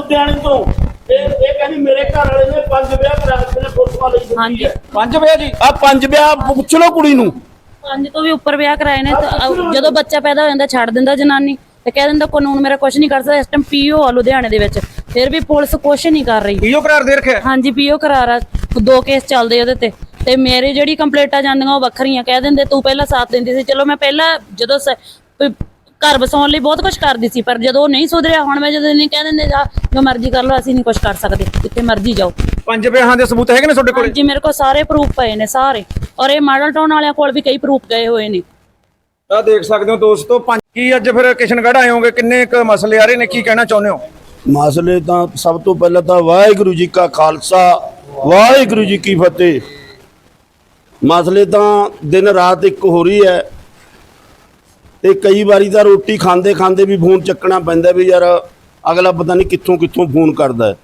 ਲੁਧਿਆਣੇ ਤੋਂ। ਇਹ ਇਹ ਕਹਿੰਦੀ ਮੇਰੇ ਘਰ ਵਾਲੇ ਨੇ ਪੰਜ ਵਿਆਹ ਕਰਾ ਦਿੱਤੇ ਨੇ ਪੁਲਿਸ ਵਾਲੇ ਦੀ ਹਾਂਜੀ। ਪੰਜ ਵਿਆਹ ਜੀ? ਆ ਪੰਜ ਵਿਆਹ ਪੁੱਛ ਲਓ ਕੁੜੀ ਨੂੰ। ਪੰਜ ਤੋਂ ਵੀ ਉੱਪਰ ਵਿਆਹ ਕਰਾਏ ਨੇ ਤਾਂ ਅਹ ਜਦੋਂ ਬੱਚਾ ਪੈਦਾ ਹੋ ਜਾਂਦਾ ਛੱਡ ਦਿੰਦਾ ਜਨਾਨੀ। ਤੇ ਕਹਿ ਦਿੰਦਾ ਕਾਨੂੰਨ ਮੇਰਾ ਕੁਝ ਨਹੀਂ ਕਰ ਸਕਦਾ ਇਸ ਟਾਈਮ ਪੀਓ ਆ ਲੁਧਿਆਣੇ ਦੇ ਵਿੱਚ। ਫਿਰ ਵੀ ਪੁਲਿਸ ਕੁਝ ਨਹੀਂ ਕਰ ਰਹੀ। ਪੀਓ ਕਰਾਰ ਦੇ ਰੱਖਿਆ? ਹਾਂਜੀ ਪੀਓ ਕਰਾਰਾ ਦੋ ਕੇਸ ਚੱਲਦੇ ਉਹਦੇ ਤੇ। ਤੇ ਮੇਰੇ ਜਿਹੜੀ ਕੰਪਲੇਂਟਾਂ ਜਾਂਦੀਆਂ ਉਹ ਵੱਖਰੀਆਂ। ਕਹਿ ਦਿੰਦੇ ਤੂੰ ਪਹਿਲਾਂ ਸਾਥ ਦਿੰਦੀ ਸੀ। ਚਲੋ ਮੈਂ ਪਹਿਲਾਂ ਜਦੋਂ ਸ- ਘਰ ਬਸਾਉਣ ਲਈ ਬਹੁਤ ਕੁਝ ਕਰਦੀ ਸੀ ਪਰ ਜਦੋਂ ਉਹ ਨਹੀਂ ਸੁਧਰਿਆ ਹੁਣ ਮੈਂ ਜਦੋਂ ਨਹੀਂ ਕਹਿ ਦਿੰਦੇ ਜਾ ਜੋ ਮਰਜ਼ੀ ਕਰ ਲਓ ਅਸੀਂ ਨਹੀਂ ਕੁਝ ਕਰ ਸਕਦੇ ਜਿੱਥੇ ਮਰਜ਼ੀ ਜਾਓ। ਪੰਜ ਵਿਆਹਾਂ ਦੇ ਸਬੂਤ ਹੈਗੇ ਨੇ ਤੁਹਾਡੇ ਕੋਲੇ? ਹਾਂਜੀ ਮੇਰੇ ਕੋਲ ਸਾਰੇ ਪ੍ਰੂਫ ਪਏ ਨੇ ਸਾਰੇ। ਔਰ ਇਹ ਮਾਡਲ ਟਾਊਨ ਵਾਲਿਆਂ ਕੋਲ ਵੀ ਕਈ ਪ੍ਰੂਫ ਗਏ ਹੋਏ ਨੇ। ਆ ਦੇਖ ਸਕਦੇ ਹੋ ਦੋਸਤੋ ਪੰਜ ਕੀ ਅੱਜ ਫਿਰ ਕਿਸ਼ਨਗੜ੍ਹ ਆਏ ਹੋਗੇ ਕਿੰਨੇ ਕੁ ਮਸਲੇ ਆ ਰਹੇ ਨੇ? ਕੀ ਕਹਿਣਾ ਚਾਹੁੰਦੇ ਹੋ? ਮਸਲੇ ਤਾਂ ਸਭ ਤੋਂ ਪਹਿਲਾਂ ਤਾਂ ਵਾਹਿਗੁਰੂ ਜੀ ਕਾ ਖਾਲਸਾ ਵਾਹਿਗੁਰੂ ਜੀ ਕੀ ਫਤਿਹ। ਮਸਲੇ ਤਾਂ ਦਿਨ ਰਾਤ ਇੱਕ ਹੋ ਰਹੀ ਹੈ। ਤੇ ਕਈ ਵਾਰੀ ਤਾਂ ਰੋਟੀ ਖਾਂਦੇ ਖਾਂਦੇ ਵੀ ਫੋਨ ਚੱਕਣਾ ਪੈਂਦਾ ਵੀ ਯਾਰ ਅਗਲਾ ਪਤਾ ਨਹੀਂ ਕਿੱਥੋਂ ਕਿੱਥੋਂ ਫੋਨ ਕਰਦਾ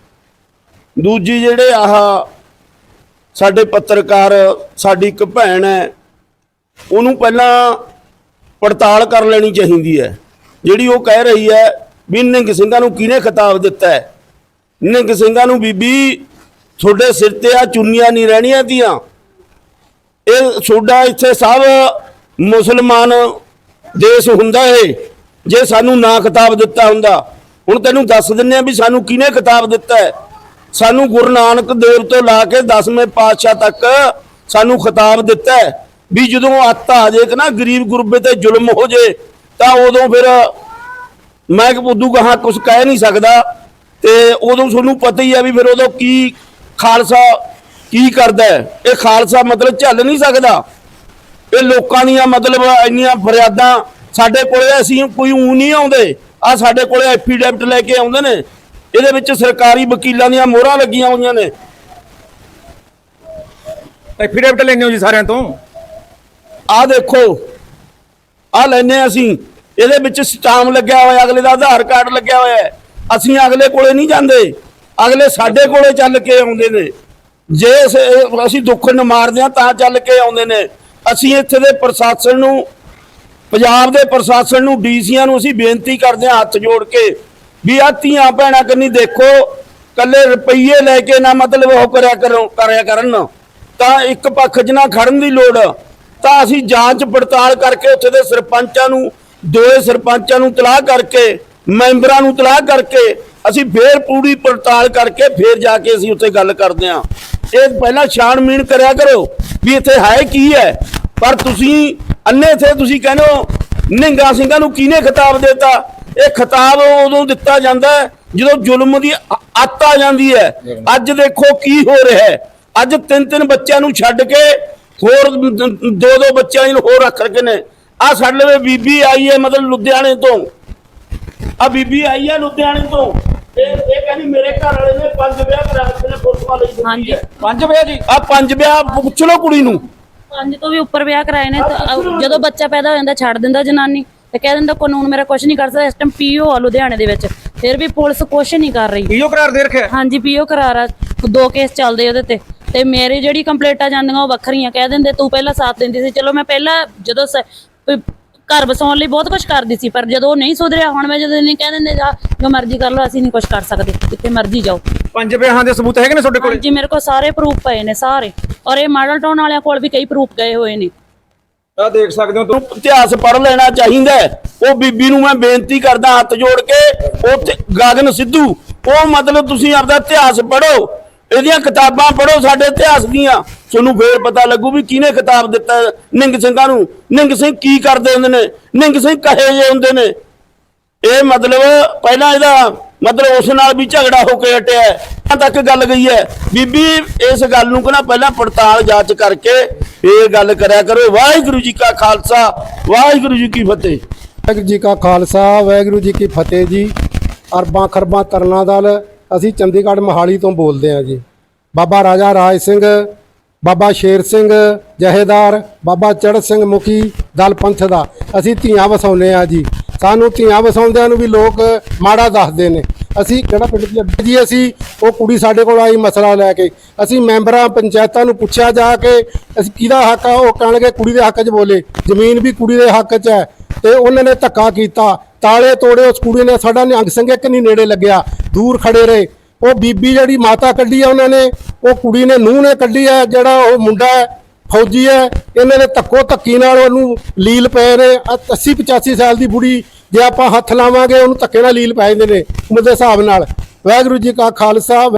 ਦੂਜੀ ਜਿਹੜੇ ਆਹ ਸਾਡੇ ਪੱਤਰਕਾਰ, ਸਾਡੀ ਇੱਕ ਭੈਣ ਹੈ, ਉਹਨੂੰ ਪਹਿਲਾਂ ਪੜਤਾਲ ਕਰ ਲੈਣੀ ਚਾਹੀਦੀ ਹੈ। ਜਿਹੜੀ ਉਹ ਕਹਿ ਰਹੀ ਹੈ ਵੀ ਨਿੰਗ ਸਿੰਘਾਂ ਨੂੰ ਕਿਹਨੇ ਖਿਤਾਬ ਦਿੱਤਾ ਹੈ? ਨਿੰਗ ਸਿੰਘਾਂ ਨੂੰ ਬੀਬੀ, ਤੁਹਾਡੇ ਸਿਰ ਤੇ ਆ ਚੁੰਨੀਆਂ ਨਹੀਂ ਰਹਿਣੀਆਂ ਦੀਆਂ ਇਹ ਤੁਹਾਡਾ ਇੱਥੇ ਸਭ ਮੁਸਲਮਾਨ ਦੇਸ਼ ਹੁੰਦਾ ਏ ਜੇ ਸਾਨੂੰ ਨਾ ਖਿਤਾਬ ਦਿੱਤਾ ਹੁੰਦਾ। ਹੁਣ ਤੈਨੂੰ ਦੱਸ ਦਿੰਨੇ ਆ ਵੀ ਸਾਨੂੰ ਕਿਹਨੇ ਖਿਤਾਬ ਦਿੱਤਾ ਹੈ? ਸਾਨੂੰ ਗੁਰੂ ਨਾਨਕ ਦੇਵ ਤੋਂ ਲਾ ਕੇ 10ਵੇਂ ਪਾਤਸ਼ਾਹ ਤੱਕ ਸਾਨੂੰ ਖਿਤਾਬ ਦਿੱਤਾ ਵੀ ਜਦੋਂ ਆਤਾ ਆ ਜੇ ਕਿ ਨਾ ਗਰੀਬ ਗੁਰਬੇ ਤੇ ਜ਼ੁਲਮ ਹੋ ਜੇ ਤਾਂ ਉਦੋਂ ਫਿਰ ਮੈਂ ਕਿ ਉਦੋਂ ਕਹਾ ਕੁਝ ਕਹਿ ਨਹੀਂ ਸਕਦਾ। ਤੇ ਉਦੋਂ ਤੁਹਾਨੂੰ ਪਤਾ ਹੀ ਆ ਵੀ ਫਿਰ ਉਦੋਂ ਕੀ ਖਾਲਸਾ ਕੀ ਕਰਦਾ ਇਹ ਖਾਲਸਾ ਮਤਲਬ ਝੱਲ ਨਹੀਂ ਸਕਦਾ। ਇਹ ਲੋਕਾਂ ਦੀਆਂ ਮਤਲਬ ਇੰਨੀਆਂ ਫਰਿਆਦਾਂ ਸਾਡੇ ਕੋਲੇ ਅਸੀਂ ਕੋਈ ਊ ਨਹੀਂ ਆਉਂਦੇ। ਆ ਸਾਡੇ ਕੋਲੇ ਐਫੀਡੈਵਿਟ ਲੈ ਕੇ ਆਉਂਦੇ ਨੇ। ਇਹਦੇ ਵਿੱਚ ਸਰਕਾਰੀ ਵਕੀਲਾਂ ਦੀਆਂ ਮੋਹਰਾਂ ਲੱਗੀਆਂ ਹੋਈਆਂ ਨੇ। ਐਫੀਡੇਵਿਟ ਲੈਣੇ ਹੋ ਜੀ ਸਾਰਿਆਂ ਤੋਂ? ਆ ਦੇਖੋ ਆ ਲੈਨੇ ਅਸੀਂ। ਇਹਦੇ ਵਿੱਚ ਸਟਾਮ ਲੱਗਿਆ ਹੋਇਆ ਅਗਲੇ ਦਾ ਆਧਾਰ ਕਾਰਡ ਲੱਗਿਆ ਹੋਇਆ ਅਸੀਂ ਅਗਲੇ ਕੋਲੇ ਨਹੀਂ ਜਾਂਦੇ। ਅਗਲੇ ਸਾਡੇ ਕੋਲੇ ਚੱਲ ਕੇ ਆਉਂਦੇ ਨੇ। ਜੇ ਅਸੀਂ ਦੁੱਖ ਨੂੰ ਮਾਰਦੇ ਆ ਤਾਂ ਚੱਲ ਕੇ ਆਉਂਦੇ ਨੇ। ਅਸੀਂ ਇੱਥੇ ਦੇ ਪ੍ਰਸ਼ਾਸਨ ਨੂੰ, ਪੰਜਾਬ ਦੇ ਪ੍ਰਸ਼ਾਸਨ ਨੂੰ, ਡੀਸੀਆਂ ਨੂੰ ਅਸੀਂ ਬੇਨਤੀ ਕਰਦੇ ਹਾਂ ਹੱਥ ਜੋੜ ਕੇ ਵੀ ਆ ਧੀਆਂ ਭੈਣਾਂ ਕੰਨੀ ਦੇਖੋ ਕੱਲੇ ਰੁਪਈਏ ਲੈ ਕੇ ਨਾ ਮਤਲਬ ਉਹ ਕਰਿਆ ਕਰੋ, ਕਰਿਆ ਕਰਨ। ਤਾਂ ਇੱਕ ਪੱਖ 'ਚ ਨਾ ਖੜਨ ਦੀ ਲੋੜ। ਤਾਂ ਅਸੀਂ ਜਾਂਚ ਪੜਤਾਲ ਕਰਕੇ ਉੱਥੇ ਦੇ ਸਰਪੰਚਾਂ ਨੂੰ ਦੋਏ ਸਰਪੰਚਾਂ ਨੂੰ ਤਲਾਹ ਕਰਕੇ, ਮੈਂਬਰਾਂ ਨੂੰ ਤਲਾਹ ਕਰਕੇ, ਅਸੀਂ ਫੇਰ ਪੂਰੀ ਪੜਤਾਲ ਕਰਕੇ ਫੇਰ ਜਾ ਕੇ ਅਸੀਂ ਉੱਥੇ ਗੱਲ ਕਰਦੇ ਹਾਂ। ਇਹ ਪਹਿਲਾਂ ਛਾਣਮੀਣ ਕਰਿਆ ਕਰੋ ਵੀ ਇੱਥੇ ਹੈ ਕੀ ਹੈ? ਪਰ ਤੁਸੀਂ ਅੰਨੇ ਥੇ ਤੁਸੀਂ ਕਹਿੰਦੇ ਹੋ ਨਿੰਗਾ ਸਿੰਘਾਂ ਨੂੰ ਕਿਹਨੇ ਖਿਤਾਬ ਦਿੱਤਾ? ਇਹ ਖਿਤਾਬ ਉਦੋਂ ਦਿੱਤਾ ਜਾਂਦਾ ਜਦੋਂ ਜ਼ੁਲਮ ਦੀ ਅੱਤ ਆ ਜਾਂਦੀ ਹੈ। ਅੱਜ ਦੇਖੋ ਕੀ ਹੋ ਰਿਹਾ ਹੈ। ਅੱਜ ਤਿੰਨ ਤਿੰਨ ਬੱਚਿਆਂ ਨੂੰ ਛੱਡ ਕੇ ਹੋਰ ਦੋ ਦੋ ਬੱਚਿਆਂ ਨੂੰ ਹੋਰ ਰੱਖ ਰਕੇ ਨੇ। ਆ ਸਾਡੇ ਲਈ ਬੀਬੀ ਆਈ ਹੈ ਮਤਲਬ ਲੁਧਿਆਣੇ ਤੋਂ। ਆ ਬੀਬੀ ਆਈ ਹੈ ਲੁਧਿਆਣੇ ਤੋਂ। ਇਹ ਇਹ ਕਹਿੰਦੀ ਮੇਰੇ ਘਰ ਵਾਲੇ ਨੇ ਪੰਜ ਵਿਆਹ ਕਰਾ ਦਿੱਤੇ ਨੇ ਦੀ ਹਾਂਜੀ। ਪੰਜ ਵਿਆਹ ਜੀ? ਆ ਪੰਜ ਵਿਆਹ ਪੁੱਛ ਲਓ ਕੁੜੀ ਨੂੰ। ਪੰਜ ਤੋਂ ਵੀ ਉੱਪਰ ਵਿਆਹ ਕਰਾਏ ਨੇ ਤਾਂ ਜਦੋਂ ਬੱਚਾ ਪੈਦਾ ਹੋ ਜਾਂਦਾ ਛੱਡ ਦਿੰਦਾ ਜਨਾਨੀ ਤੇ ਕਹਿ ਦਿੰਦਾ ਕਾਨੂੰਨ ਮੇਰਾ ਕੁਝ ਨਹੀਂ ਕਰ ਸਕਦਾ ਇਸ ਟਾਈਮ ਪੀਓ ਆ ਲੁਧਿਆਣੇ ਦੇ ਵਿੱਚ। ਫਿਰ ਵੀ ਪੁਲਿਸ ਕੁਝ ਨਹੀਂ ਕਰ ਰਹੀ। ਪੀਓ ਕਰਾਰ ਦੇ ਰੱਖਿਆ? ਹਾਂਜੀ ਪੀਓ ਕਰਾਰਾ ਦੋ ਕੇਸ ਚੱਲਦੇ ਉਹਦੇ ਤੇ। ਤੇ ਮੇਰੇ ਜਿਹੜੀ ਕੰਪਲੇਂਟਾਂ ਜਾਂਦੀਆਂ ਉਹ ਵੱਖਰੀਆਂ। ਕਹਿ ਦਿੰਦੇ ਤੂੰ ਪਹਿਲਾਂ ਸਾਥ ਦਿੰਦੀ ਸੀ। ਚਲੋ ਮੈਂ ਪਹਿਲਾਂ ਜਦੋਂ ਘਰ ਬਸਾਉਣ ਲਈ ਬਹੁਤ ਕੁਝ ਕਰਦੀ ਸੀ ਪਰ ਜਦੋਂ ਉਹ ਨਹੀਂ ਸੁਧਰਿਆ ਹੁਣ ਮੈਂ ਜਦੋਂ ਨਹੀਂ ਕਹਿ ਦਿੰਦੇ ਜਾ ਜੋ ਮਰਜ਼ੀ ਕਰ ਲਓ ਅਸੀਂ ਨਹੀਂ ਕੁਝ ਕਰ ਸਕਦੇ। ਜਿੱਥੇ ਮਰਜ਼ੀ ਜਾਓ। ਪੰਜ ਵਿਆਹਾਂ ਦੇ ਸਬੂਤ ਹੈਗੇ ਨੇ ਤੁਹਾਡੇ ਕੋਲੇ? ਹਾਂਜੀ ਮੇਰੇ ਕੋਲ ਸਾਰੇ ਪ੍ਰੂਫ ਪਏ ਨੇ ਸਾਰੇ। ਔਰ ਇਹ ਮਾਡਲ ਟਾਊਨ ਵਾਲਿਆਂ ਕੋਲ ਵੀ ਕਈ ਪ੍ਰੂਫ ਗਏ ਹੋਏ ਨੇ। ਆ ਦੇਖ ਸਕਦੇ ਹੋ ਨੂੰ ਇਤਿਹਾਸ ਪੜ੍ਹ ਲੈਣਾ ਚਾਹੀਦਾ। ਉਹ ਬੀਬੀ ਨੂੰ ਮੈਂ ਬੇਨਤੀ ਕਰਦਾ ਹੱਥ ਜੋੜ ਕੇ ਉਹ ਤੇ ਗਗਨ ਸਿੱਧੂ ਉਹ ਮਤਲਬ ਤੁਸੀਂ ਆਪਦਾ ਇਤਿਹਾਸ ਪੜ੍ਹੋ। ਇਹਦੀਆਂ ਕਿਤਾਬਾਂ ਪੜ੍ਹੋ ਸਾਡੇ ਇਤਿਹਾਸ ਦੀਆਂ। ਤੁਹਾਨੂੰ ਫੇਰ ਪਤਾ ਲੱਗੂ ਵੀ ਕਿਹਨੇ ਕਿਤਾਬ ਦਿੱਤਾ ਨਿੰਗ ਸਿੰਘਾਂ ਨੂੰ। ਨਿੰਗ ਸਿੰਘ ਕੀ ਕਰਦੇ ਹੁੰਦੇ ਨੇ? ਨਿੰਗ ਸਿੰਘ ਕਹੇ ਜੇ ਹੁੰਦੇ ਨੇ। ਇਹ ਮਤਲਬ ਪਹਿਲਾਂ ਇਹਦਾ ਮਤਲਬ ਉਸ ਨਾਲ ਵੀ ਝਗੜਾ ਹੋ ਕੇ ਹਟਿਆ ਹੈ। ਤੱਕ ਗੱਲ ਗਈ ਹੈ। ਬੀਬੀ, ਇਸ ਗੱਲ ਨੂੰ ਕਹਿੰਦਾ ਪਹਿਲਾਂ ਪੜਤਾਲ ਜਾਂਚ ਕਰਕੇ ਇਹ ਗੱਲ ਕਰਿਆ ਕਰੋ। ਵਾਹਿਗੁਰੂ ਜੀ ਕਾ ਖਾਲਸਾ, ਵਾਹਿਗੁਰੂ ਜੀ ਕੀ ਫਤਿਹ। ਵਾਹਿਗੁਰੂ ਜੀ ਕਾ ਖਾਲਸਾ, ਵਾਹਿਗੁਰੂ ਜੀ ਕੀ ਫਤਿਹ ਜੀ। ਅਰਬਾਂ ਖਰਬਾਂ ਤਰਨਾ ਦਲ ਅਸੀਂ ਚੰਡੀਗੜ੍ਹ ਮੋਹਾਲੀ ਤੋਂ ਬੋਲਦੇ ਹਾਂ ਜੀ। ਬਾਬਾ ਰਾਜਾ ਰਾਜ ਸਿੰਘ, ਬਾਬਾ ਸ਼ੇਰ ਸਿੰਘ ਜਹੇਦਾਰ, ਬਾਬਾ ਚੜ੍ਹ ਸਿੰਘ ਮੁਖੀ ਦਲ ਪੰਥ ਦਾ। ਅਸੀਂ ਧੀਆਂ ਵਸਾਉਂਦੇ ਆ ਜੀ। ਸਾਨੂੰ ਧੀਆਂ ਵਸਾਉਂਦਿਆਂ ਨੂੰ ਵੀ ਲੋਕ ਮਾੜਾ ਦੱਸਦੇ ਨੇ। ਅਸੀਂ ਕਿਹੜਾ ਪਿੰਡ ਦੀ ਆ? ਜੀ ਅਸੀਂ, ਉਹ ਕੁੜੀ ਸਾਡੇ ਕੋਲ ਆਈ ਮਸਲਾ ਲੈ ਕੇ। ਅਸੀਂ ਮੈਂਬਰਾਂ ਪੰਚਾਇਤਾਂ ਨੂੰ ਪੁੱਛਿਆ ਜਾ ਕੇ, ਅਸੀਂ ਕਿਹਦਾ ਹੱਕ ਆ, ਉਹ ਕਹਿਣਗੇ ਕੁੜੀ ਦੇ ਹੱਕ 'ਚ ਬੋਲੇ। ਜ਼ਮੀਨ ਵੀ ਕੁੜੀ ਦੇ ਹੱਕ 'ਚ ਹੈ। ਤੇ ਉਹਨਾਂ ਨੇ ਧੱਕਾ ਕੀਤਾ। ਤਾਲੇ ਤੋੜੇ ਉਸ ਕੁੜੀ ਨੇ, ਸਾਡਾ ਨਿਹੰਗ ਸਿੰਘ ਇੱਕ ਨਹੀਂ ਨੇੜੇ ਲੱਗਿਆ। ਦੂਰ ਖੜੇ ਰਹੇ। ਉਹ ਬੀਬੀ ਜਿਹੜੀ ਮਾਤਾ ਕੱਢੀ ਆ ਉਹਨਾਂ ਨੇ, ਉਹ ਕੁੜੀ ਨੇ ਨੂੰਹ ਨੇ ਕੱਢੀ ਆ, ਜਿਹੜਾ ਉਹ ਮੁੰਡਾ ਹੈ, ਫੌਜੀ ਹੈ। ਇਹਨਾਂ ਨੇ ਧੱਕੋ ਧੱਕੀ ਨਾਲ ਉਹਨੂੰ ਲੀਲ ਪਏ ਨੇ। 80 85 ਸਾਲ ਦੀ ਬੁੜੀ ਜੇ ਆਪਾਂ ਹੱਥ ਲਾਵਾਂਗੇ, ਉਹਨੂੰ ਧੱਕੇ ਨਾਲ ਲੀਲ ਪੈ ਜਾਂਦੇ ਨੇ, ਉਮਰ ਦੇ ਹਿਸਾਬ ਨਾਲ। ਵਾਹਿਗੁਰੂ ਜੀ ਕਾ ਖਾਲਸਾ